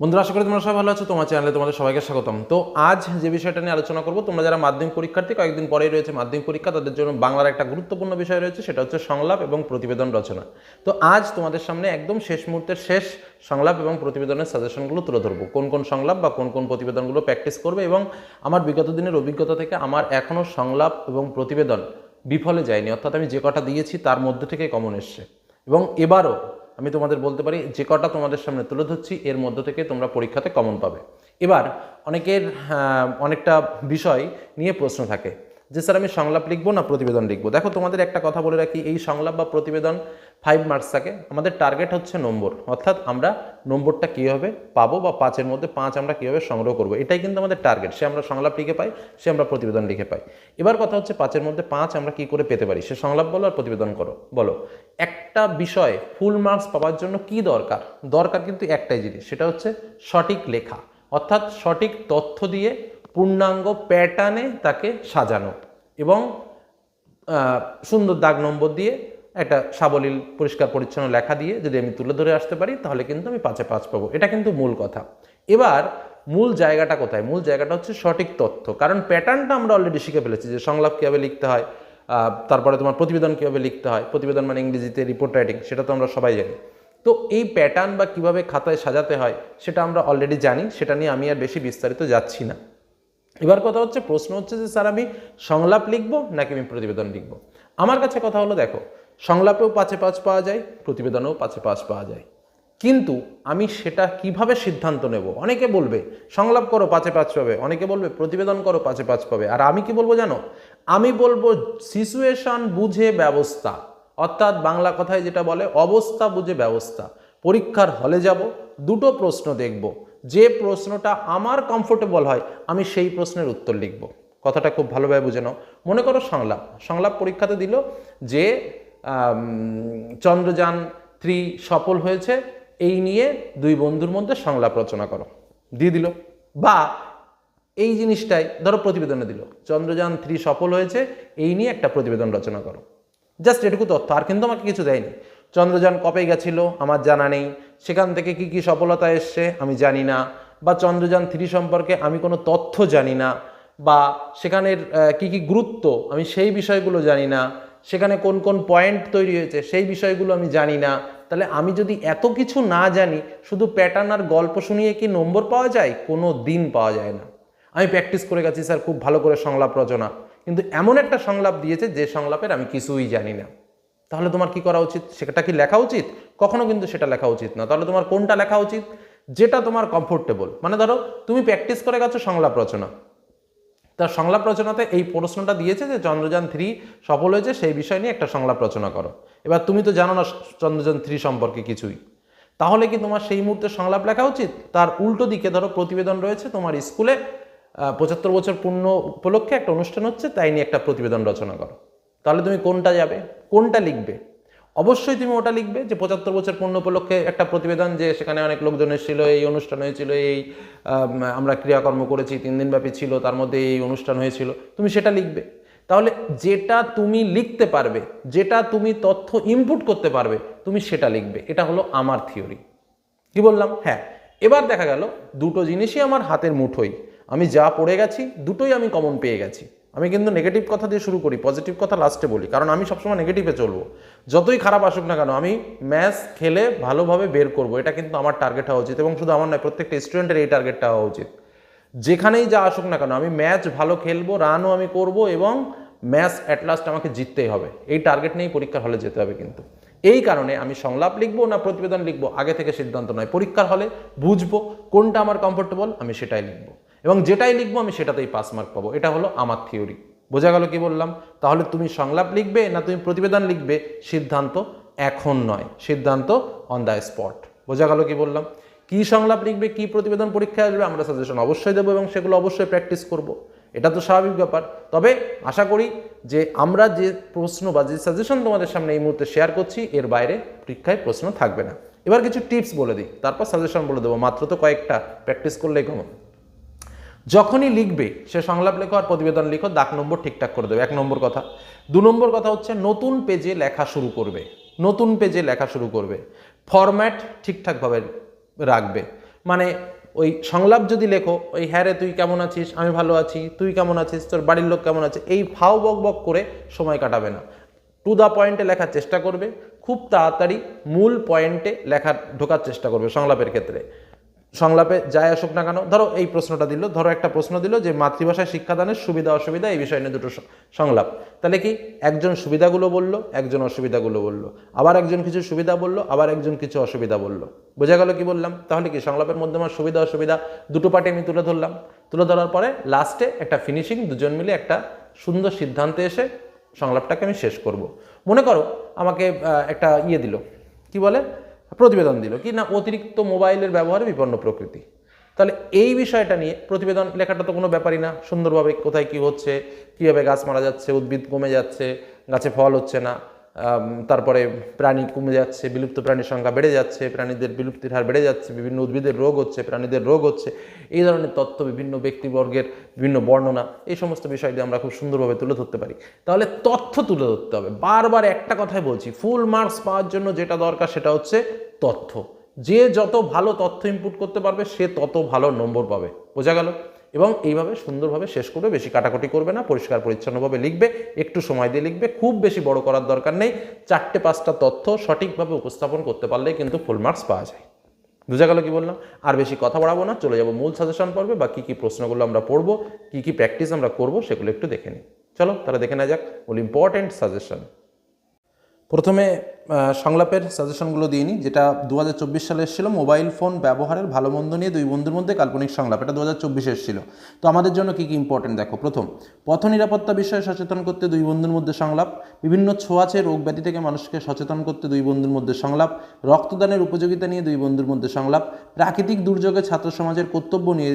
বন্ধুরা, আশা করি তোমরা সবাই ভালো আছো, তোমার চ্যানেলে তোমাদের সবাইকে স্বাগতম। তো আজ যে বিষয়টা নিয়ে আলোচনা করব, তোমরা যারা মাধ্যমিক পরীক্ষার্থী, কয়েকদিন পরেই রয়েছে মাধ্যমিক পরীক্ষা, তাদের জন্য বাংলার একটা গুরুত্বপূর্ণ বিষয় রয়েছে, সেটা হচ্ছে সংলাপ এবং প্রতিবেদন রচনা। তো আজ তোমাদের সামনে একদম শেষ মুহূর্তের শেষ সংলাপ এবং প্রতিবেদনের সাজেশনগুলো তুলে ধরবো। কোন কোন সংলাপ বা কোন কোন প্রতিবেদনগুলো প্র্যাকটিস করবে এবং আমার বিগত দিনের অভিজ্ঞতা থেকে আমার এখনও সংলাপ এবং প্রতিবেদন বিফলে যায়নি। অর্থাৎ আমি যে কটা দিয়েছি, তার মধ্যে থেকে কমন এসছে। এবং এবারও আমি তোমাদের বলতে পারি, যে কটা তোমাদের সামনে তুলে ধরছি, এর মধ্য থেকে তোমরা পরীক্ষাতে কমন পাবে। এবার, অনেকের অনেকটা বিষয় নিয়ে প্রশ্ন থাকে, যে স্যার আমি সংলাপ লিখব না প্রতিবেদন লিখব? দেখো, তোমাদের একটা কথা বলে রাখি, এই সংলাপ বা প্রতিবেদন ফাইভ মার্কস থাকে, আমাদের টার্গেট হচ্ছে নম্বর, অর্থাৎ আমরা নম্বরটা কীভাবে পাবো বা পাঁচের মধ্যে পাঁচ আমরা কীভাবে সংগ্রহ করব, এটাই কিন্তু আমাদের টার্গেট সে আমরা সংলাপ লিখে পাই, সে আমরা প্রতিবেদন লিখে পাই। এবার কথা হচ্ছে পাঁচের মধ্যে পাঁচ আমরা কী করে পেতে পারি? সে সংলাপ বলো আর প্রতিবেদন করো, বলো। একটা বিষয়ে ফুল মার্কস পাওয়ার জন্য কি দরকার? দরকার কিন্তু একটাই জিনিস, সেটা হচ্ছে সঠিক লেখা। অর্থাৎ সঠিক তথ্য দিয়ে পূর্ণাঙ্গ প্যাটার্নে তাকে সাজানো এবং সুন্দর দাগ নম্বর দিয়ে একটা সাবলীল, পরিষ্কার, পরিচ্ছন্ন লেখা দিয়ে যদি আমি তুলে ধরে আসতে পারি, তাহলে কিন্তু আমি পাঁচে পাঁচ পাবো। এটা কিন্তু মূল কথা। এবার মূল জায়গাটা কোথায়? মূল জায়গাটা হচ্ছে সঠিক তথ্য। কারণ প্যাটার্নটা আমরা অলরেডি শিখে ফেলেছি যে সংলাপ কীভাবে লিখতে হয় তারপরে তোমার প্রতিবেদন কীভাবে লিখতে হয়, প্রতিবেদন মানে ইংরেজিতে রিপোর্ট রাইটিং সেটা তো আমরা সবাই জানি। তো এই প্যাটার্ন বা কীভাবে খাতায় সাজাতে হয়, সেটা আমরা অলরেডি জানি, সেটা নিয়ে আমি আর বেশি বিস্তারিত যাচ্ছি না। এবার কথা হচ্ছে, প্রশ্ন হচ্ছে যে, স্যার, আমি সংলাপ লিখব নাকি আমি প্রতিবেদন লিখব? আমার কাছে কথা হলো, দেখো, সংলাপেও পাঁচে পাঁচ পাওয়া যায়, প্রতিবেদনেও পাঁচে পাঁচ পাওয়া যায়। কিন্তু আমি সেটা কীভাবে সিদ্ধান্ত নেব? অনেকে বলবে, সংলাপ করো পাঁচে পাঁচ পাবে। অনেকে বলবে, প্রতিবেদন করো পাঁচে পাঁচ পাবে। আর আমি কি বলব জানো? আমি বলব সিচুয়েশন বুঝে ব্যবস্থা। অর্থাৎ বাংলা কথায় যেটা বলে, অবস্থা বুঝে ব্যবস্থা। পরীক্ষার হলে যাব, দুটো প্রশ্ন দেখব। যে প্রশ্নটা আমার কমফোর্টেবল হয়, আমি সেই প্রশ্নের উত্তর লিখব। কথাটা খুব ভালোভাবে বুঝে নাও। মনে করো সংলাপ। সংলাপ পরীক্ষাতে দিল যে চন্দ্রযান থ্রি সফল হয়েছে। এই নিয়ে দুই বন্ধুর মধ্যে সংলাপ রচনা করো। দিয়ে দিল। বা এই জিনিসটাই ধরো প্রতিবেদনে দিল। চন্দ্রযান থ্রি সফল হয়েছে, এই নিয়ে একটা প্রতিবেদন রচনা করো। জাস্ট এটুকু তথ্য, আর কিন্তু আমাকে কিছু দেয়নি। চন্দ্রযান কবে গেছিল আমার জানা নেই। সেখান থেকে কি কি সফলতা এসছে আমি জানি না। বা চন্দ্রযান থ্রি সম্পর্কে আমি কোনো তথ্য জানি না। বা সেখানের কি কি গুরুত্ব আমি সেই বিষয়গুলো জানি না। সেখানে কোন কোন পয়েন্ট তৈরি হয়েছে সেই বিষয়গুলো আমি জানি না। তাহলে আমি যদি এত কিছু না জানি, শুধু প্যাটার্ন আর গল্প শুনিয়ে কি নম্বর পাওয়া যায়? কোনো দিন পাওয়া যায় না। আমি প্র্যাকটিস করে গেছি স্যার, খুব ভালো করে সংলাপ রচনা। কিন্তু এমন একটা সংলাপ দিয়েছে, যে সংলাপের আমি কিছুই জানি না। তাহলে তোমার কি করা উচিত? সেটা কি লেখা উচিত? কখনো কিন্তু সেটা লেখা উচিত না। তাহলে তোমার কোনটা লেখা উচিত? যেটা তোমার কমফোর্টেবল মানে ধরো, তুমি প্র্যাকটিস করে গেছো সংলাপ রচনা। তার সংলাপ রচনাতে এই প্রশ্নটা দিয়েছে যে চন্দ্রযান থ্রি সফল হয়েছে, সেই বিষয় নিয়ে একটা সংলাপ রচনা করো। এবার তুমি তো জানো না চন্দ্রযান থ্রি সম্পর্কে কিছুই। তাহলে কি তোমার সেই মুহূর্তে সংলাপ লেখা উচিত? তার উল্টো দিকে ধরো প্রতিবেদন রয়েছে তোমার স্কুলে পঁচাত্তর বছর পূর্ণ উপলক্ষে একটা অনুষ্ঠান হচ্ছে, তাই নিয়ে একটা প্রতিবেদন রচনা করো। তাহলে তুমি কোনটা যাবে? কোনটা লিখবে? অবশ্যই তুমি ওটা লিখবে যে পঁচাত্তর বছর পূর্ণ উপলক্ষে একটা প্রতিবেদন যে সেখানে অনেক লোকজন এসেছিল, এই অনুষ্ঠান হয়েছিল, এই আমরা ক্রিয়াকর্ম করেছি, তিন দিন ব্যাপী ছিল, তার মধ্যে এই অনুষ্ঠান হয়েছিল, তুমি সেটা লিখবে। তাহলে যেটা তুমি লিখতে পারবে, যেটা তুমি তথ্য ইনপুট করতে পারবে, তুমি সেটা লিখবে। এটা হলো আমার থিওরি কি বললাম? হ্যাঁ। এবার দেখা গেল, দুটো জিনিসই আমার হাতের মুঠোই আমি যা পড়ে গেছি, দুটোই আমি কমন পেয়ে গেছি। আমি কিন্তু নেগেটিভ কথা দিয়ে শুরু করি পজিটিভ কথা লাস্টে বলি, কারণ আমি সবসময় নেগেটিভে চলবো। যতই খারাপ আসুক না কেন, আমি ম্যাথ খেলে ভালোভাবে বের করব, এটা কিন্তু আমার টার্গেট হওয়া উচিত এবং শুধু আমার নয়, প্রত্যেকটা স্টুডেন্টের এই টার্গেটটা হওয়া উচিত। যেখানেই যা আসুক না কেন, আমি ম্যাচ ভালো খেলব রানও আমি করব এবং ম্যাচ অ্যাট লাস্ট আমাকে জিততেই হবে। এই টার্গেট নিয়েই পরীক্ষার হলে যেতে হবে কিন্তু। এই কারণে আমি সংলাপ লিখব না প্রতিবেদন লিখব, আগে থেকে সিদ্ধান্ত নয়। পরীক্ষার হলে বুঝব কোনটা আমার কমফোর্টেবল আমি সেটাই লিখব। এবং যেটাই লিখব আমি সেটাতেই পাস মার্ক পাবো। এটা হলো আমার থিওরি বোঝা গেল কি বললাম? তাহলে তুমি সংলাপ লিখবে না তুমি প্রতিবেদন লিখবে? সিদ্ধান্ত এখন নয়। সিদ্ধান্ত অন দ্য স্পট বোঝা গেল কি বললাম? কি সংলাপ লিখবে, কি প্রতিবেদন পরীক্ষায় আসবে, আমরা সাজেশন অবশ্যই দেবো এবং সেগুলো অবশ্যই প্র্যাকটিস করব। এটা তো স্বাভাবিক ব্যাপার। তবে আশা করি যে আমরা যে প্রশ্ন বা যে সাজেশন তোমাদের সামনে এই মুহূর্তে শেয়ার করছি, এর বাইরে পরীক্ষায় প্রশ্ন থাকবে না। এবার কিছু টিপস বলে দিই। তারপর সাজেশন বলে দেবো। মাত্র তো কয়েকটা। প্র্যাকটিস করলেই কমন যখনই লিখবে, সে সংলাপ লেখো আর প্রতিবেদন লিখো, দাগ নম্বর ঠিকঠাক করে দেবে। এক নম্বর কথা। দু নম্বর কথা হচ্ছে, নতুন পেজে লেখা শুরু করবে। নতুন পেজে লেখা শুরু করবে। ফরম্যাট ঠিকঠাকভাবে রাখবে। মানে ওই সংলাপ যদি লেখো, ওই হ্যাঁ রে, তুই কেমন আছিস? আমি ভালো আছি। তুই কেমন আছিস? তোর বাড়ির লোক কেমন আছে? এই ফাও বক বক করে সময় কাটাবে না। টু দ্য পয়েন্টে লেখার চেষ্টা করবে। খুব তাড়াতাড়ি মূল পয়েন্টে লেখার ঢোকার চেষ্টা করবে সংলাপের ক্ষেত্রে। সংলাপে যাই আসুক না কেন, ধরো এই প্রশ্নটা দিল, ধরো একটা প্রশ্ন দিল যে মাতৃভাষায় শিক্ষাদানের সুবিধা অসুবিধা, এই বিষয় নিয়ে দুটো সংলাপ। তাহলে কি? একজন সুবিধাগুলো বলল, একজন অসুবিধাগুলো বলল। আবার একজন কিছু সুবিধা বলল, আবার একজন কিছু অসুবিধা বলল। বোঝা গেল কি বললাম? তাহলে কি সংলাপের মধ্যে আমার সুবিধা অসুবিধা দুটো পার্টি আমি তুলে ধরলাম। তুলে ধরার পরে লাস্টে একটা ফিনিশিং দুজন মিলে একটা সুন্দর সিদ্ধান্তে এসে সংলাপটাকে আমি শেষ করব। মনে করো, আমাকে একটা ইয়ে দিল। কি বলে? প্রতিবেদন দিল কি না অতিরিক্ত মোবাইলের ব্যবহারে বিপন্ন প্রকৃতি। তাহলে এই বিষয়টা নিয়ে প্রতিবেদন লেখাটা তো কোনো ব্যাপারই না। সুন্দরভাবে কোথায় কি হচ্ছে, কীভাবে গাছ মারা যাচ্ছে, উদ্ভিদ কমে যাচ্ছে, গাছে ফল হচ্ছে না তারপরে প্রাণী কমে যাচ্ছে, বিলুপ্ত প্রাণীর সংখ্যা বেড়ে যাচ্ছে, প্রাণীদের বিলুপ্তির হার বেড়ে যাচ্ছে, বিভিন্ন উদ্ভিদের রোগ হচ্ছে, প্রাণীদের রোগ হচ্ছে, এই ধরনের তথ্য বিভিন্ন ব্যক্তিবর্গের বিভিন্ন বর্ণনা, এই সমস্ত বিষয়টি আমরা খুব সুন্দরভাবে তুলে ধরতে পারি। তাহলে তথ্য তুলে ধরতে হবে। বারবার একটা কথাই বলছি, ফুল মার্কস পাওয়ার জন্য যেটা দরকার সেটা হচ্ছে তথ্য। যে যত ভালো তথ্য ইনপুট করতে পারবে, সে তত ভালো নম্বর পাবে। বোঝা গেল? এবং এইভাবে সুন্দরভাবে শেষ করবে বেশি কাটাকুটি করবে না, পরিষ্কার পরিচ্ছন্নভাবে লিখবে, একটু সময় দিয়ে লিখবে, খুব বেশি বড় করার দরকার নেই, চারটে পাঁচটা তথ্য সঠিকভাবে উপস্থাপন করতে পারলেই কিন্তু ফুল মার্কস পাওয়া যায়। বুঝা গেল কি বললাম? আর বেশি কথা বাড়াবো না, চলে যাব মূল সাজেশন পর্বে, বা কী কী প্রশ্নগুলো আমরা পড়ব, কী কী প্র্যাকটিস আমরা করব, সেগুলো একটু দেখে নিই। চলো, তাহলে দেখে নেওয়া যাক মূল ইম্পর্টেন্ট সাজেশন প্রথমে সংলাপের সাজেশনগুলো দিয়ে নিই যেটা দু হাজার চব্বিশ সালে এসেছিল, মোবাইল ফোন ব্যবহারের ভালো মন্দ নিয়ে দুই বন্ধুর মধ্যে কাল্পনিক সংলাপ, এটা দু হাজার চব্বিশে এসেছিল। তো আমাদের জন্য কী কী ইম্পর্টেন্ট দেখো? প্রথম, পথ নিরাপত্তা বিষয়ে সচেতন করতে দুই বন্ধুর মধ্যে সংলাপ, বিভিন্ন ছোঁয়াচে রোগ ব্যাধি থেকে মানুষকে সচেতন করতে দুই বন্ধুর মধ্যে সংলাপ, রক্তদানের উপযোগিতা নিয়ে দুই বন্ধুর মধ্যে সংলাপ, প্রাকৃতিক দুর্যোগে ছাত্র সমাজের কর্তব্য নিয়ে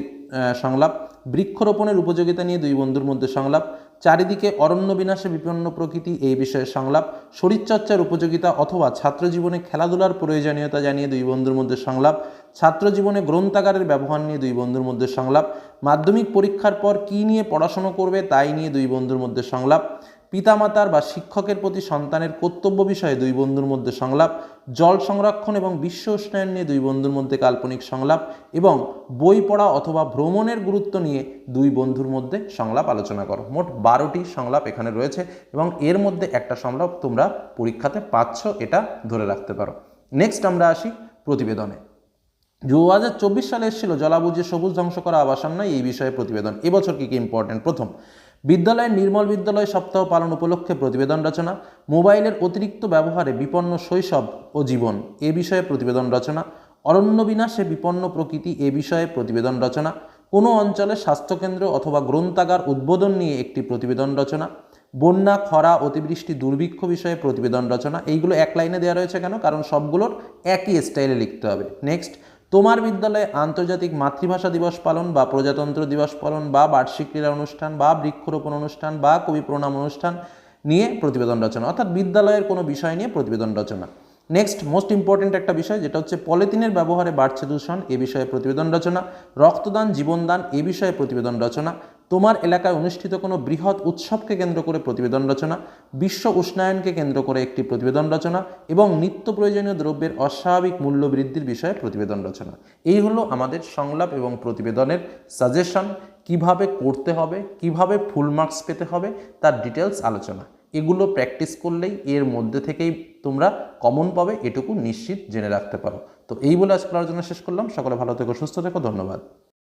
সংলাপ, বৃক্ষরোপণের উপযোগিতা নিয়ে দুই বন্ধুর মধ্যে সংলাপ চারিদিকে অরণ্য বিনাশে বিপন্ন প্রকৃতি, এই বিষয়ে সংলাপ, শরীরচর্চার উপযোগিতা অথবা ছাত্র জীবনে খেলাধুলার প্রয়োজনীয়তা জানিয়ে দুই বন্ধুর মধ্যে সংলাপ ছাত্র জীবনে গ্রন্থাগারের ব্যবহার নিয়ে দুই বন্ধুর মধ্যে সংলাপ, মাধ্যমিক পরীক্ষার পর কী নিয়ে পড়াশুনো করবে তাই নিয়ে দুই বন্ধুর মধ্যে সংলাপ পিতামাতার বা শিক্ষকের প্রতি সন্তানের কর্তব্য বিষয়ে দুই বন্ধুর মধ্যে সংলাপ, জল সংরক্ষণ এবং বিশ্ব উষ্ণায়ন নিয়ে দুই বন্ধুর মধ্যে কাল্পনিক সংলাপ এবং বই পড়া অথবা ভ্রমণের গুরুত্ব নিয়ে দুই বন্ধুর মধ্যে সংলাপ আলোচনা করো। মোট বারোটি সংলাপ এখানে রয়েছে এবং এর মধ্যে একটা সংলাপ তোমরা পরীক্ষাতে পাচ্ছ, এটা ধরে রাখতে পারো। নেক্সট আমরা আসি প্রতিবেদনে। দু হাজার চব্বিশ সালে এসেছিল জলাবুজে সবুজ ধ্বংস করা আবাসন নয় এই বিষয়ে প্রতিবেদন। এবছর কী কী ইম্পর্টেন্ট প্রথম বিদ্যালয়ের নির্মল বিদ্যালয় সপ্তাহ পালন উপলক্ষে প্রতিবেদন রচনা, মোবাইলের অতিরিক্ত ব্যবহারে বিপন্ন শৈশব ও জীবন এ বিষয়ে প্রতিবেদন রচনা, অরণ্য বিনাশে বিপন্ন প্রকৃতি এ বিষয়ে প্রতিবেদন রচনা, কোনো অঞ্চলে স্বাস্থ্যকেন্দ্র অথবা গ্রন্থাগার উদ্বোধন নিয়ে একটি প্রতিবেদন রচনা, বন্যা, খরা, অতিবৃষ্টি, দুর্ভিক্ষ বিষয়ে প্রতিবেদন রচনা, এইগুলো এক লাইনে দেওয়া রয়েছে কেন? কারণ সবগুলোর একই স্টাইলে লিখতে হবে। নেক্সট তোমার বিদ্যালয়ে আন্তর্জাতিক মাতৃভাষা দিবস পালন বা প্রজাতন্ত্র দিবস পালন বা বার্ষিক ক্রীড়া অনুষ্ঠান বা বৃক্ষরোপণ অনুষ্ঠান বা কবি প্রণাম অনুষ্ঠান নিয়ে প্রতিবেদন রচনা, অর্থাৎ বিদ্যালয়ের কোনো বিষয় নিয়ে প্রতিবেদন রচনা। নেক্সট মোস্ট ইম্পর্টেন্ট একটা বিষয়, যেটা হচ্ছে পলিথিনের ব্যবহারে বাড়ছে দূষণ, এ বিষয়ে প্রতিবেদন রচনা। রক্তদান, জীবনদান, এ বিষয়ে প্রতিবেদন রচনা। তোমার এলাকায় অনুষ্ঠিত কোনো বৃহৎ উৎসবকে কেন্দ্র করে প্রতিবেদন রচনা, বিশ্ব উষ্ণায়নকে কেন্দ্র করে একটি প্রতিবেদন রচনা এবং নিত্য প্রয়োজনীয় দ্রব্যের অস্বাভাবিক মূল্য বৃদ্ধির বিষয়ে প্রতিবেদন রচনা। এই হলো আমাদের সংলাপ এবং প্রতিবেদনের সাজেশন কীভাবে করতে হবে, কীভাবে ফুল মার্কস পেতে হবে, তার ডিটেলস আলোচনা। এগুলো প্র্যাকটিস করলেই এর মধ্যে থেকেই তোমরা কমন পাবে, এটুকু নিশ্চিত জেনে রাখতে পারো। তো এই বলে আজকের আলোচনা শেষ করলাম। সকলে ভালো থেকো, সুস্থ থেকো, ধন্যবাদ।